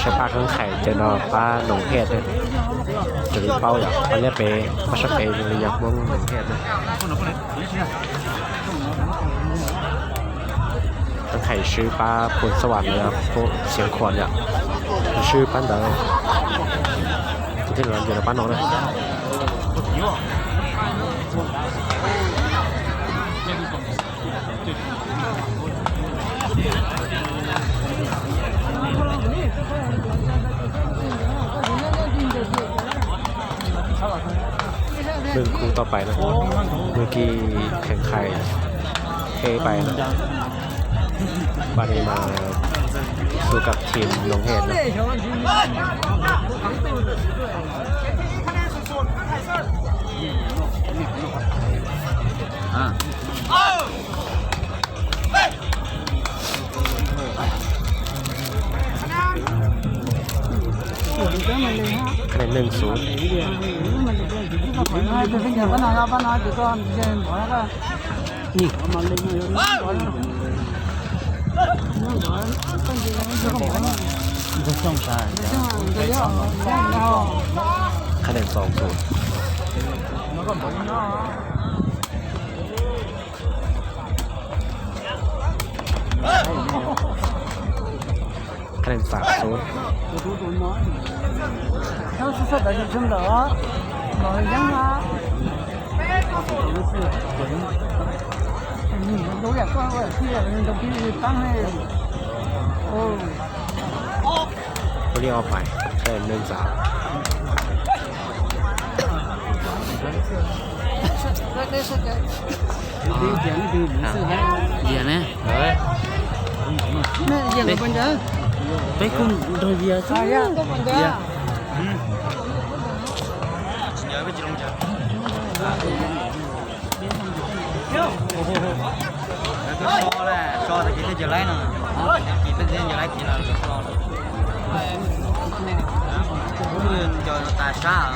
ใช้ปลาเครื่องไข่เจอนอปลาหนองเพชรเนี่ยจะมีเป้าอย่างอันเนี้ยเปปลาชะเปหรือยักษ์ม่วงหนองเพชรเนี่ยเครื่องไข่ชื่อปลาพลสวรรค์นะครับพวกเสียงขวดเนี่ยชื่อปั้นเดอที่เหลืออยู่ในป้นน้องเล หนึ่งคู่ต่อไปนะเมื่อกี้แข่งไข่เทไปนะบานีมาสู้กับทีมลงเฮดนะ tiền vẫn nói đâu vẫn nói chỉ còn tiền bỏ ra nhỉ mà lên người nó bỏ ra nó bỏ con gì nó không bỏ nó xong xài cái đâu khá đẹp sầu rồi nó còn bỏ nó khá đẹp sạc xuống nó xuất xuất ở trên đó rồi nhắn nó เราพี่ตั้งให้โอ้เขาเรียกเอาไปเติมหนึ่งสามเดี๋ยวนะเฮ้ยนี่ยังไงบ้างจ๊ะไปคุณโดยเดียวใช่ไหมเดียวเดี๋ยวไปจีนงจ้ะ là so thì kita jelai nè kita dia jelai kita là so Muốn cho nó tài xa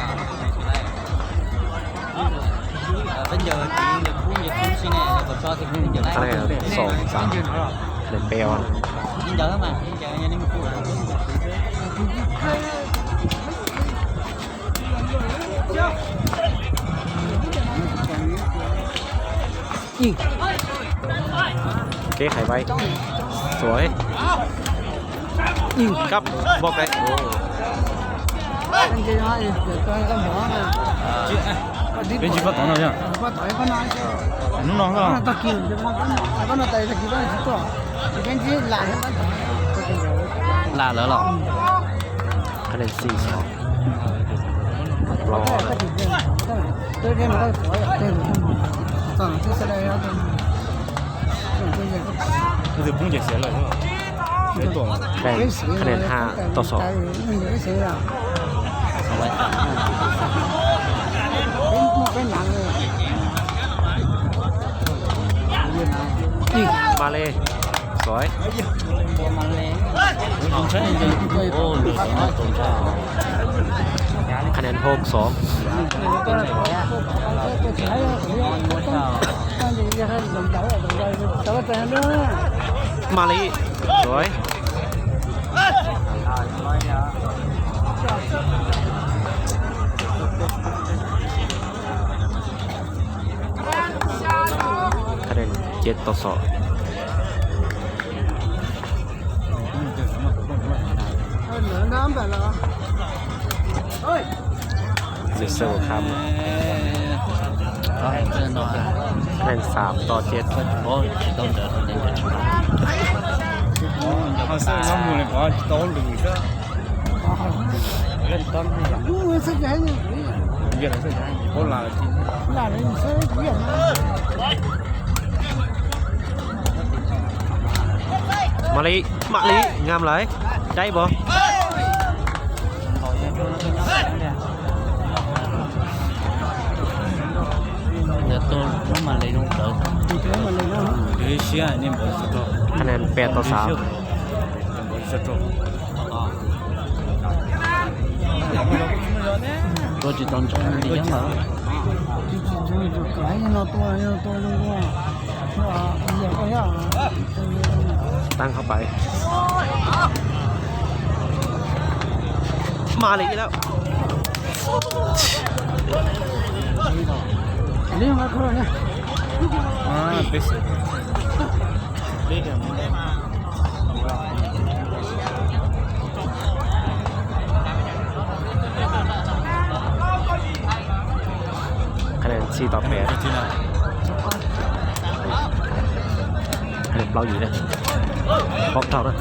bây giờ chỉ được phun được phun xin này còn so thì phun jelai คะแนนสองสามคะแนนเปรี้ยวนะ nhưng giờ mà nhưng giờ nhà đi một phút là เก๊ไขไว้ สวยครับบอกเลยเป็นจีบต่อหน่อยยังนุ่นน้องก็ตะกี้ก็น่าใจตะกี้ก็น่าจิตต่อเป็นจีหลานหลานแล้วหรอคะแนนสี่สองรอเลย bây giờ phun chạy xe lại rồi chết rồi คะแนนคะแนนห้าต่อสอง ไม่ใช่อะเอาไว้เป็นเป็นหนังเลยมาเลยสวยมันเลยผมใช้จริงโอ้ดูสวยตรงชาคะแนนหกสองก็เลยใช้ตั้งใจจะให้ลงเต๋าลงไปแต่ว่าแต่เนื้อ มาเลยสวยคะแนนเจ็ดต่อสองเหลือน้ำแบบละเฮ้ยซิเซอร์ครับ แผ่นแข่งสามต่อเจ็ดโอ้ต้องเดินเดินเดินเขาซื้อข้อมูลเลยเพราะโต้ะหรือเล่นต้นให้ยังรู้ว่าสักอย่างเนยเยอะเลยสักย่างโคนรลาจริงลาเลยเสื้เยอะมาลีมาลีงามเลยได้บ่ Malay nung tao. Malaysia ni Bolsotro. คะแนน8ต่อ Bolsotro. Tôi chỉ toàn trong mình đi mà. Tôi 3 ตั้งเข้าไป มาเลยอีกแล้ว chỉ toàn อันนี้มาเท่าไหร่เนี่ย อ๋ไปสุเดี๋ยวไม่ได้มาคะแนนสี่ต่อแปะเล่นเบาอยู่นะบอกเท่านะ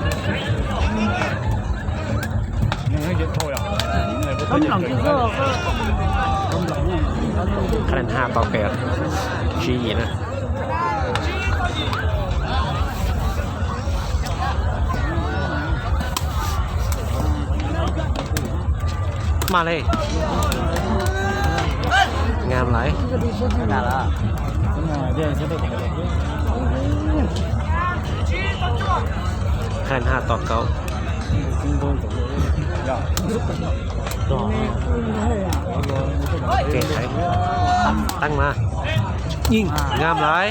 คะแนนห้าต่อแปด ชีนะมาเลย งามไหลแค่แห้าต่อเก้าเก่งไหมตั้งมา ยิงงามหลาย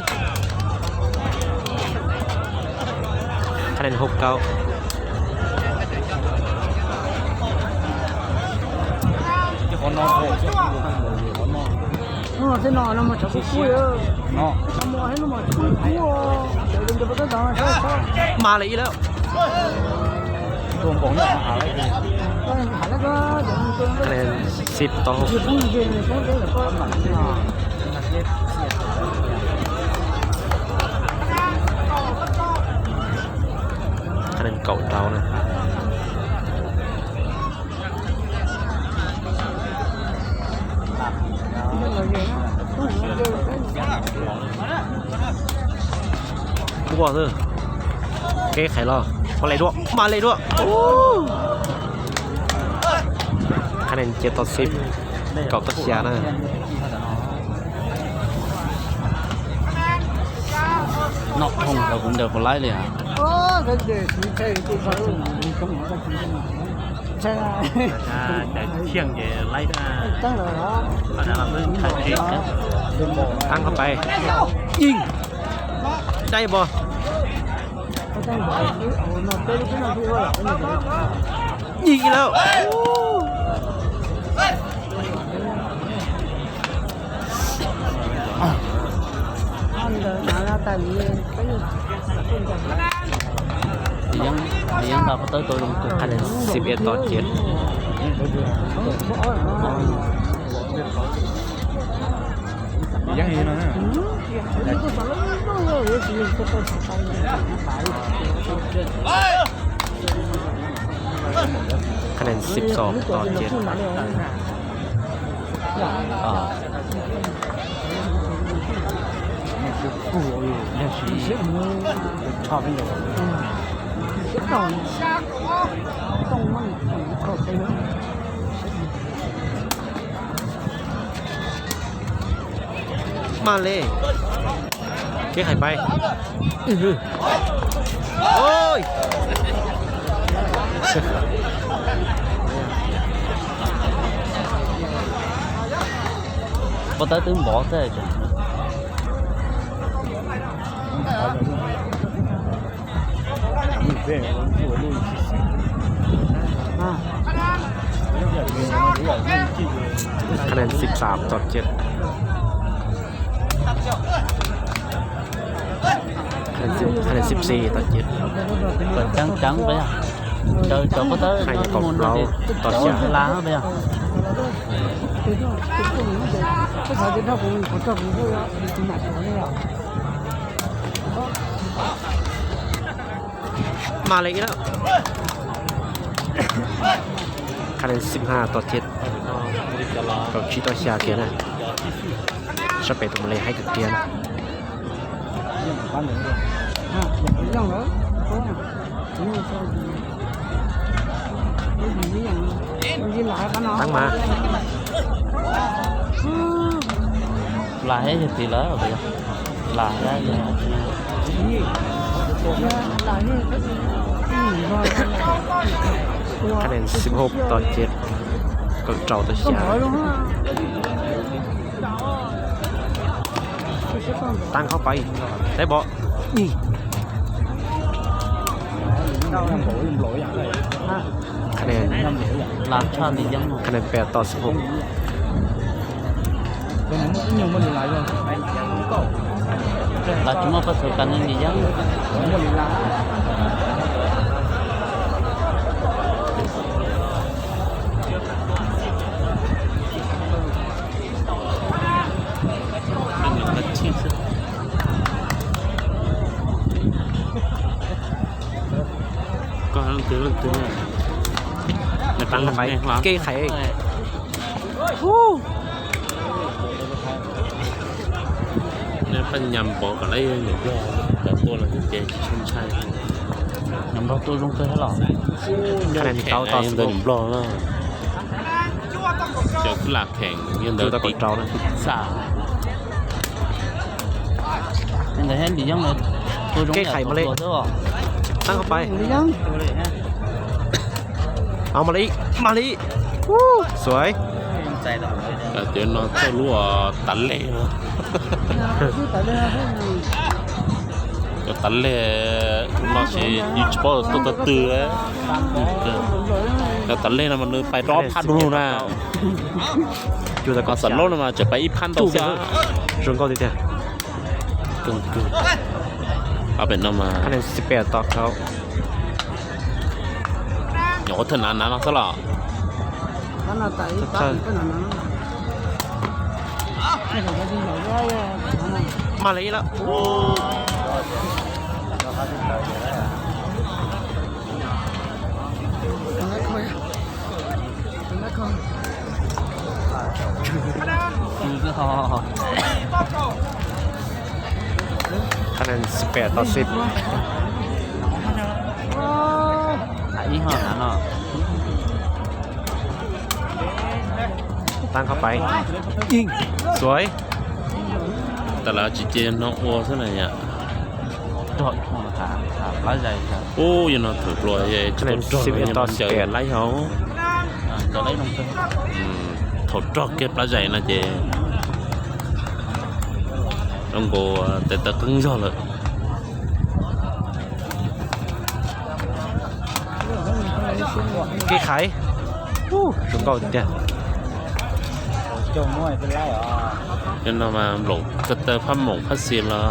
คะแนนหกเก้าขอนอนโผล่ขอนอนเส้นนอนแล้วมาจับคู่เออนอนจับมอให้นมาจับคู่เดี๋ยวเดี๋ยวไปก็ดังมาเลยอีแล้วตัวผมเนี่ยหาอะไรกันคะแนนสิบต่อหก ก่าเท้านะกูบอกเถอเก้ไขรอพาเลยด้วยมาเลยด้วยคะแนนเจ็ดต่อสิบเก่าตักเสียนะนอกห้องเราผมเดินคนไล่เลยอะ 어, 근데 진짜 이렇게 바로 엄청 많아. 제가 아, 튀는 게 라이다. 땅나라. 바람은 탈지. tăng không bay. Ying. Đây bò. Ying đâu? Ăn được, ăn ra tầm, cái gì? ยังยังแบบปลเต้ยตัวลงตัวคะแนนสิบเอ็ดต่อเจ็ดยังไงนะคะแนนสิบสองต่อเจ็ดอ่า ui mà lê cái hải bay. Ôi. Có tới tướng bỏ thế rồi คะแนนสิบสามต่อเจ็ดคะแนน10คะแนน14ต่อ7เปิดจังจังไปอะเจอเจอก็เตอร์ให้กองเราต่อเชียล้างไปอะก็เขาจะเข้าไปเขาเข้าไปก็ถึงหนักเขาไม่เอา มาเลยอีกแล้วคะแนน15 ต่อ7กับชิโตชิอาเกียนะชอบไปตรงเลยให้กับเกียนะตั้งมาหลายจะตีแล้วหรอหลายได้ยัง คะแนน16 ต่อ 7ก็เจ้าตัวเชียตั้งเข้าไป ได้บอนี่คะแนนลาชาลียังคะแนน8ต่อ 16 나 주먹 아빠 술 갖는 일이야? con tướng lên tướng là tăng cái khải เป็นยำบอกอะไรอย่างเงี้ยแต่ตัวเราเจ๊ชุ่มชายน้ำบอกตัวลงเคยให้หรอคะแนนเก้าตอสิเดินบล็อกแล้วผู้หลักแข่งยังเดินติดเราเลยสามยังงฮดียัตัวลงแข่งมาเลยตั้งเข้าไปเอามาลีมาลีสวย เดี๋ยวนอนตัวรั่วตันเลยนะ อยู่ตะกก็ดสันโลกมาจะไปอีพันตัวตู้เสีเดียยวชนก็ดีเดียวกึ่งกึ่งเอาเป็นน้ำมาคะแนน18ต่อเขาอย่าว่าเธอนานนะซะห มาเลยแล้วโอ้คะแนนสิบแปดต่อสิบลายยี่หอนะเนาะตั้งเข้าไปยิงสวย แต่ละจีเจนน้องโอ้ซะหน่อยอะดอดหัวขาขาไล่ใจครับโอ้ยนอนถือกลัวยัยจะมันเจงม่วยเป็นไรอ๋อยันเรามาหลงกเตอร์ผ้าหมงผ้าเสียนแล้ว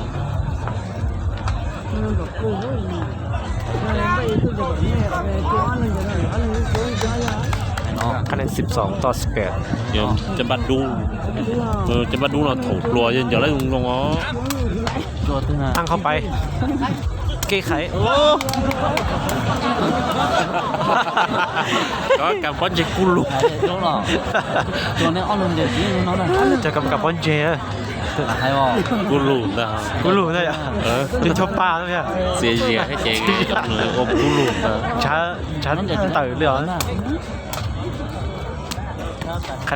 คะแนน12 ต่อ 18เดี๋ยวจะบัดดูเออจะบัดดูเราถูกลัวยันอย่ายไล่ลงลงอ๋อตั้งเข้าไปแก้ไขโอ้ ก็กับบอลจะกุลุรู้หรอตัวนี้อ้อมเดี๋ยวนี้น้องน่ะเจะกำกับบอลเจอะใครบอกกุลุนะกูรู้นะอย่าเออเป็นชอบปลาแล้วเนี่ยเสียเสียให้เจ๊กับเลยโอ้กุลุนะช้าช้าตื่นเลยเหรอค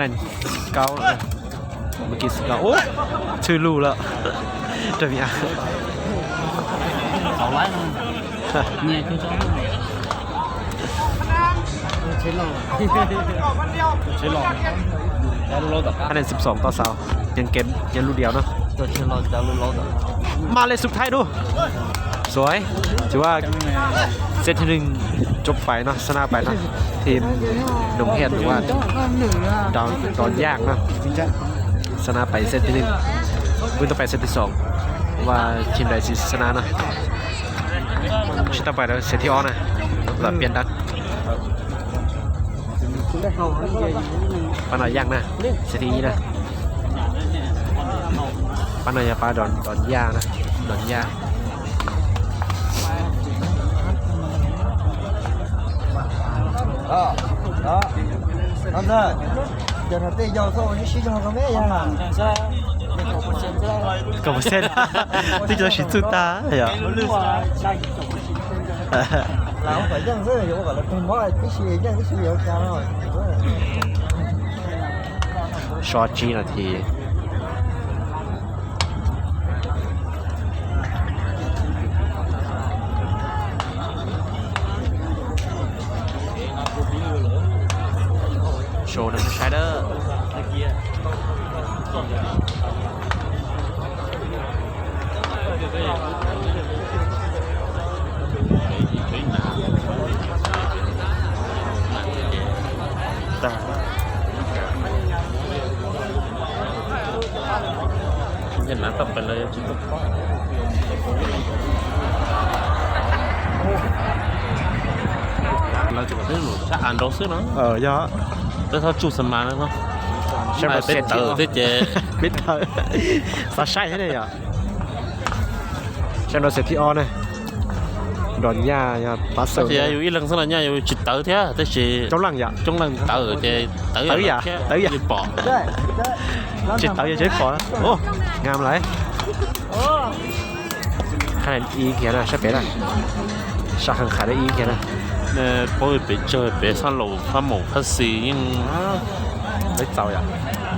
ชลอกใชลอกแล้วรู้คะแนน12 ต่อ3ยังเก็บยังรู้เดียวเนาะตัวเชลล์จะรู้ต่อมาเลยสุดท้ายดู สวยถือว่าเซตที่หนึ่งจบไปเนาะชนะไปเนาะทีมหนุ่มเฮดหรือว่าดอนดอนยากเนาะชนะไปเซตที่หนึ่งวิ่งต่อไปเซตที่สองว่าทีมใดชนะเนาะชุดต่อไปแล้วเซตที่ออนะเรบเปลี่ยนดัน 那好，那个 ปาหน่อยยากนะเซตที่นี้นะปาหน่อยอย่าปาดอนดอนยากนะดอนยาก 啊啊，老子，叫他对教授，你洗澡干嘛呀？ ก็ไม่เส้น ที่จะชิดสุดตาเหรอ 然后反正这有我了，跟我必须一件必须要加了。 ช็อตจีนาที 种是按照是呢， เออยอ 这他做什么了呢？ ใช่ไหม 买 เสร็จ 被斗这节， มิดเตอร์ซาใช่ใช่ไหมอ่ะใช่เราเสร็จที่ออนนะดอนย่ายาปัสเซอ 而 ร์ 且有一轮是人家有去斗的，这是 จ้องหลังอย่า 中人斗的，斗斗呀斗呀一包，对对， จิตเตาอย่าใช้ขอนะโอ้งามไร 哦， คะแนนอีเขียนอ่ะใช่เป็ดอ่ะชาขังขายได้อีเขียนอ่ะ 那不会被这别上路，他某他是因 ไม่เจ้าอย่า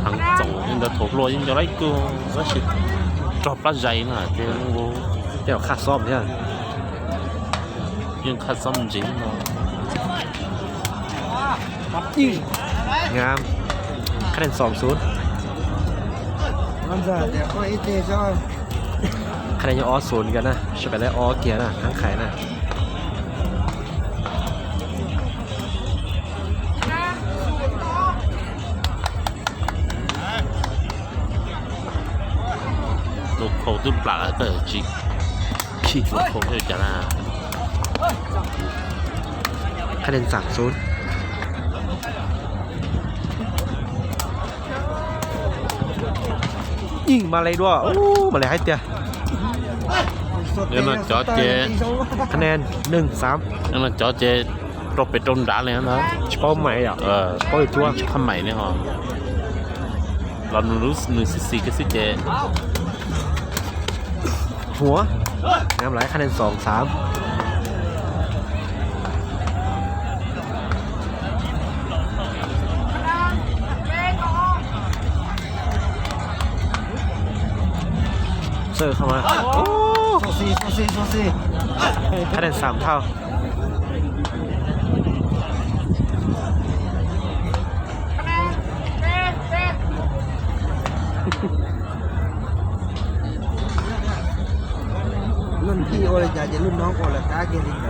hàng走，因的头落因就来个，那是抓不来呢，这我 เดี๋ยวขาดซ่อมใช่ไหม 因看什么人嘛。 งามคะแนนสองศูนย์ 那这得换一点叫 คะแนนยังออศูนย์กันนะใช่เป็ดได้ออเกียร์นะทั้งขายนะ 路口都拉了个机，屁路口就讲啦， คะแนนสามศูนย์ยิงมาเลยด้วยโอ้มาเลยให้เตีย nếu mà chó chế คะแนนหนึ่งสาม nếu mà chó chế รถไปตรงด่านเลยนะ เฉพาะใหม่อ่ะ เออ เฉพาะอีกตัว ทำใหม่เนี่ยฮะเราหนูรู้หนึ่งสิสี่ก็สิเจ หัวน้ำไหลคะแนนสองสามเซอร์เข้ามาโอ้โซซีโซซีโซซีคะแนนสามเท่า รุ่นพี่โอริยาจะรุ่นน้องโอลากาเกลิงเหร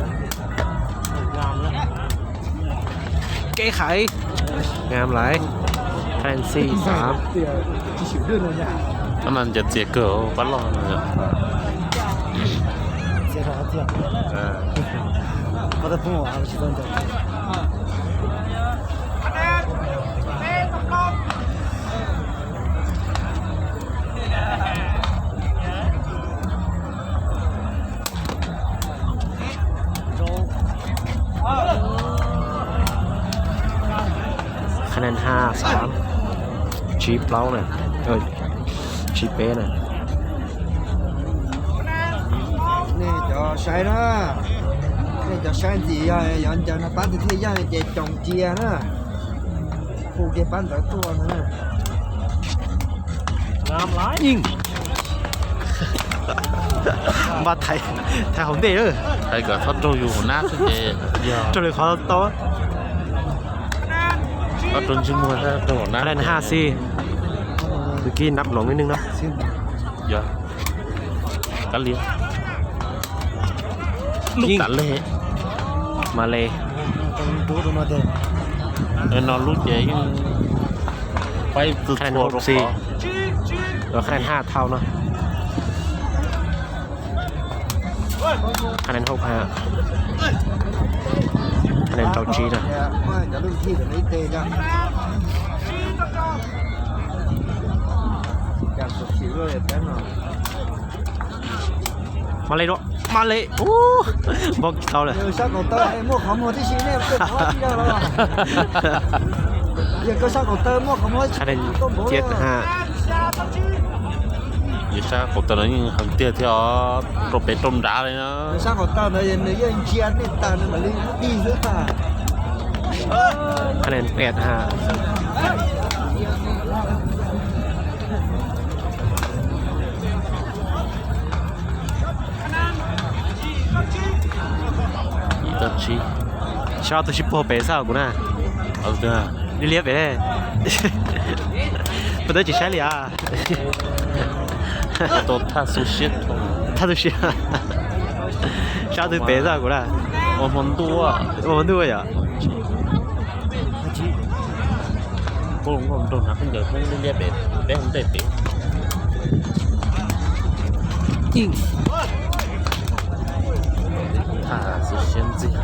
งามแล้วเก๋ไขงามหลายแฟนซีสามที่ชิวเรื่อันนั้นจะเจียเกิลวัลลอนเนี่ยเจียเกิลเจียเเออมาแต่พูว่าไม่ใช่ตอนเด็ คะแนน5-3ชีเล้านะ่ะเอ้ยชีเป้นะ่ะนี่จะใช้นะนี่จะใช้จีอะยันจะนะปั้นที่ย่างเจดจงเจียนะผู้เก็บปั้นแต่ตัวนะงามหลายยิงมาไทยไทยของเด้อไทยก็ทอดโจอยู่หน้าสุดเจจนเลยเขาโต ก็จนชิ้นมือตลอดนะอะไรนะห้าซี่เกี้นับหลงนิดนึงเนาะเยอะกันเลี้ยลูกตันเลยมาเลยเออนอนลูกใหญ่ไปสุดโคตรสี่เราคะแนนห้าเท่าเนาะคะแนนหกห้า คะแนนเจ้าจีนะว่าจะรุ่นพี่กับไอ้เตจ้ะอยากสุดขีด เลยแป๊บหน่อย มาเลยด้วยมาเลยโอ้บอกเขาเลย 有小狗灯，哎，莫考莫这些那不好记了了。有个小狗灯，莫考莫 คะแนนเจ็ดห้า อยู่ชาผมตอนนั้นยังหังเตี้ยที่อ๋อรถไปต้มด่าเลยนะ 有小狗灯的人的人间那单的嘛，你第一次看。 คะแนนแปดห้า อีตัชี ชอบตัวชิปโปเปซ่ากูนะ เอาเถอะ 你列别嘞，不得几千里啊， 都他熟悉，他熟悉，啥都白啥过来。我们多啊，我们多呀。我龙我们多拿很多，我们这边白很多白。硬。他是先这样。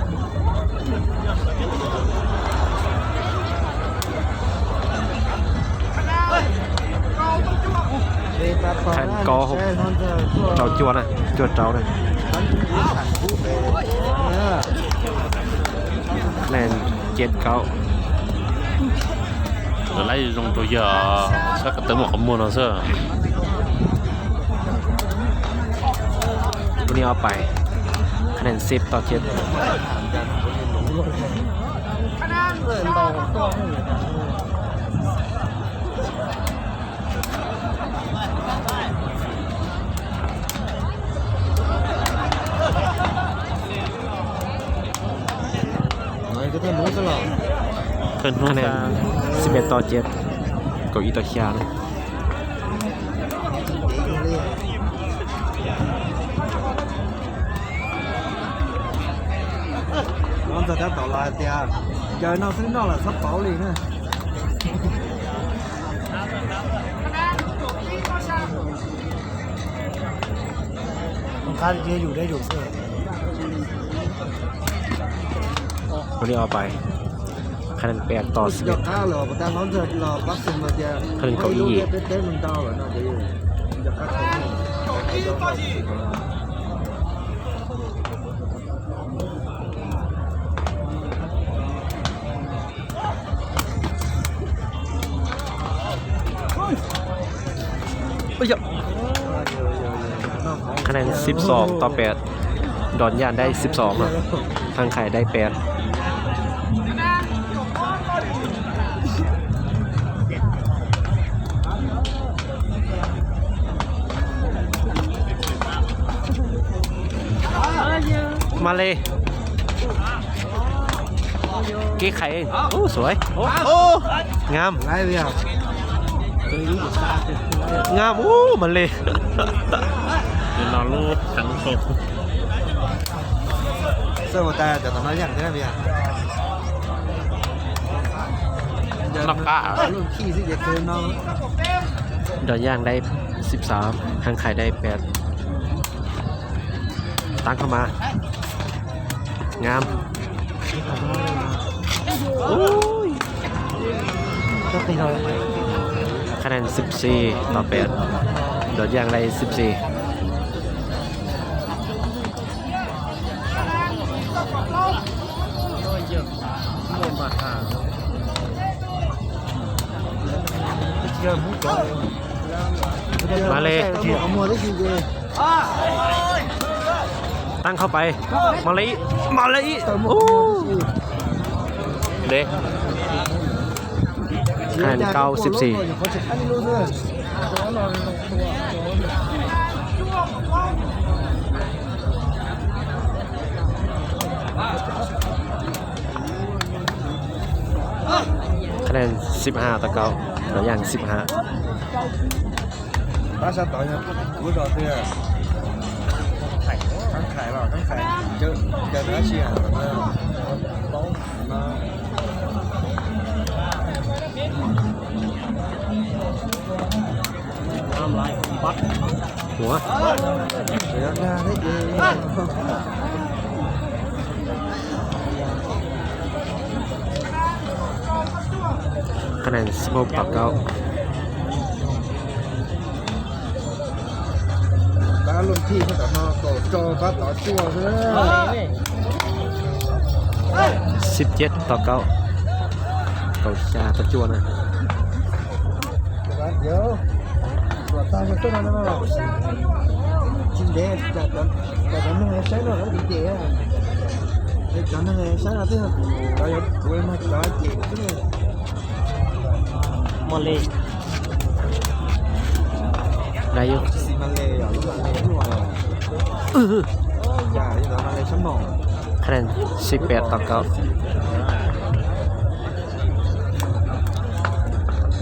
แทนกอหกเจ้าจวนนะจวดเจ้านะคะแนนเจ็ดเก้า rồi lấy trong tôi giờ sao cái tới một không mua nó sao วันนี้เอาไปคะแนนสิบต่อเจ็ด cái tên muốn cái lọ thân คะ không แนน ra สิบเอ็ดต่อเจ็ดเก้าอี้ต่อเคียนะ nó giờ đã tỏ lại thì à giờ nó sẽ nó là sắp bảo liền nè con cá kia dù đây dù sao วันนี้เอาไปคะแนนแปดต่อสิบเอ็ด giờ cá lò mà ta วันนี้เอาไปคะแนนแปดต่อสิบคะแนนเก้าอี้คะแนนสิบสองต่อแปดดอนยานได้สิบสอะทางไข่ได้แปด มาเลยกี้ไข่เองโอ้สวย โอ้โอ้งาม lại bây giờ งามโอ้มันเลย để nó lút thắng sổ sao mà ta giờ tao nói rằng thế này bây giờ giờ nó cả luôn khi sẽ giờ chơi nó ดอนย่างได้ 13ทางไข่ได้ 8ตั้งเข้ามา งามโอ้ย cho tí thôi คะแนน 14 ต่อ8ดอนย่างได้14 giờ muốn chơi Mà lê. mua mua cái gì về ตั้งเข้าไป มาเลยมาเลย tao โอ้ mua cái gì đấy คะแนนเก้าสิบสี่ có chụp anh luôn nữa คะแนน 15ต่อ9ดอนย่าง 15 ba sao tội nhập cuối rồi kia thắng khải vào thắng khải chứ giờ nó chia nó หัว Để ra đấy gì คะแนน 16ต่อ ba luôn thi có cả nó tổ cho ba tỏ chua nữa 9 17 ต่อ9เกาชาตะจวนนะ các bạn nhớ và ta cho tôi nó nó chính đế chả chả chả chả nó nghe sáng nó nó bị dễ à để chả nó nghe sáng là thế rồi rồi quên mà chả chị cái này ม เอต่อย่าทำอะไรฉัอกคะแนนสิบแปดต่อเก้าน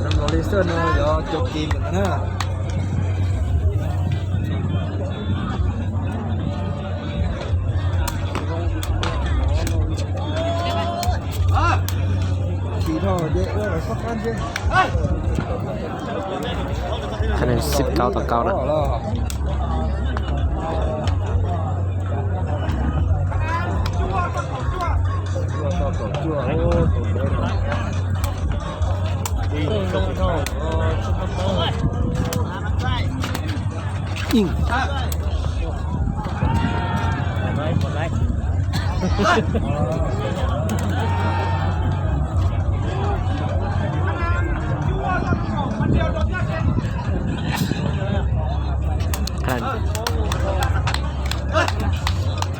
นำโรลิสตอเนอะเยวจกมกันนะคะแนน19ต่อ9นะ đi không không ยิงข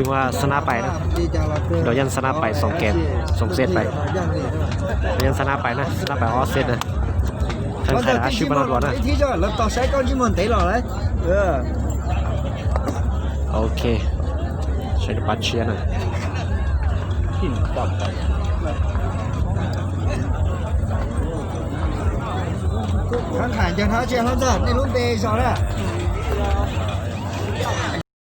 ถือว่าชนะไปนะเดอยันชนะไปสองเกมสองเซตไปดอยันชนะไปนะชนะไปออสเซตนะทางไทยอาชีพบอลก่อน่นะโอเคใช้ปัดเชียนะข้างขานจะท้าเชียร์เขาจ้ในรุ่นเตะสอนอะ